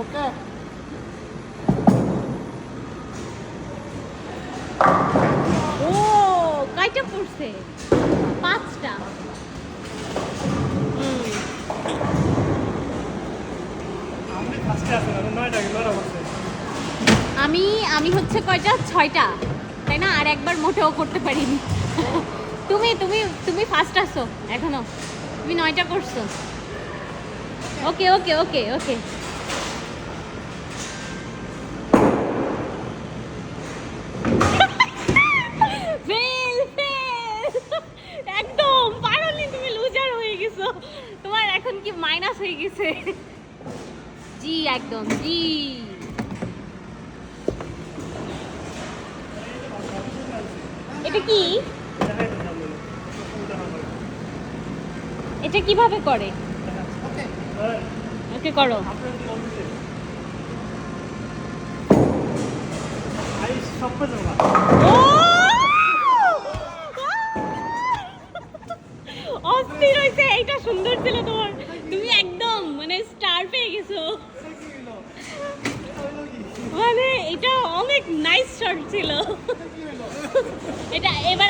ওকে ও, কয়টা পাঁচটা। আমি আমি হচ্ছে কয়টা? ছয়টা। তাই না? আর একবার মোটেও করতে পারিনি। তুমি তুমি তুমি ফার্স্ট আসো এখনও। তুমি নয়টা করছ ওকে ওকে ওকে ওকে ফেল ফেল একদম পারোনি তুমি তোমার এখন কি মাইনাস হয়ে গেছে? জি একদম জি এটা কি? এটা কীভাবে করে? ওকে, করো। অস্থির হয়েছে সুন্দর ছিল তোমার। তুমি একদম মানে স্টার পেয়ে গেছো। মানে এটা অনেক নাইস শট ছিল। এটা এবার